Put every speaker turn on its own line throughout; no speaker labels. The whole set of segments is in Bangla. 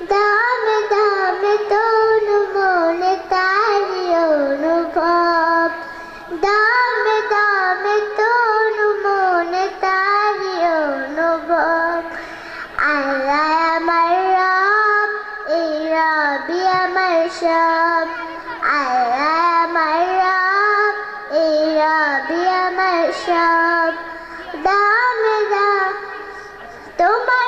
দাম দাম তোর মনে তার অনুভব। দাম দাম তোর মনে তার অনুভব। আল্লাহ আমার রব, এই রবি আমার সব। আল্লাহ আমার রব, এই রবি আমার সব। দাম দাম তোমার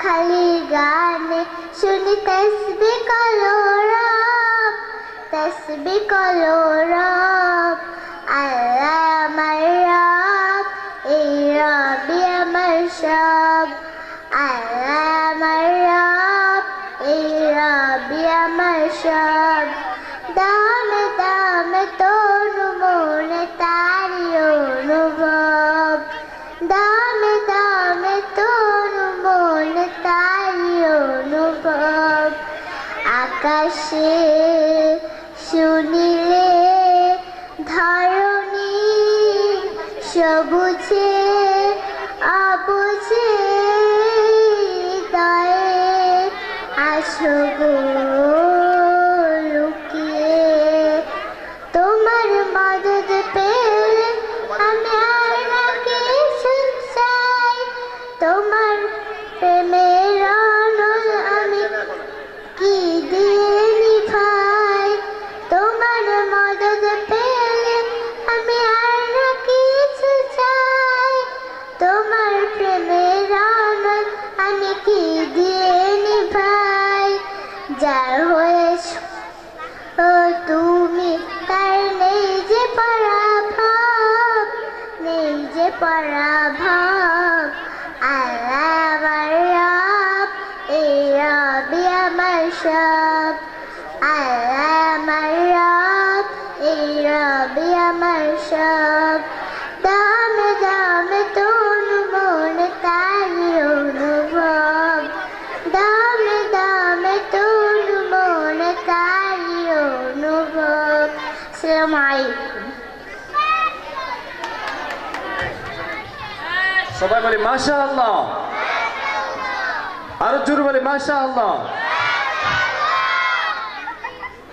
পাখালি গানে শুনি তসবি কলো রব তসবি কলো রব আল্লাহ আমার রব এই রবি আমার সব আল্লাহ আমার রব এই রবি আমার সব আকাশে শুনিলে ধরণী সবুজে আবুঝে তাই আসগো যার হয়েছ। তুমি তার নেই যে পরাভব, নেই যে পরাভব। আল্লাহ আমার রবি আমার সব। আসসালামু আলাইকুম
সবাই বলি মাশা আল্লাহ আরও জোর বলি মাশা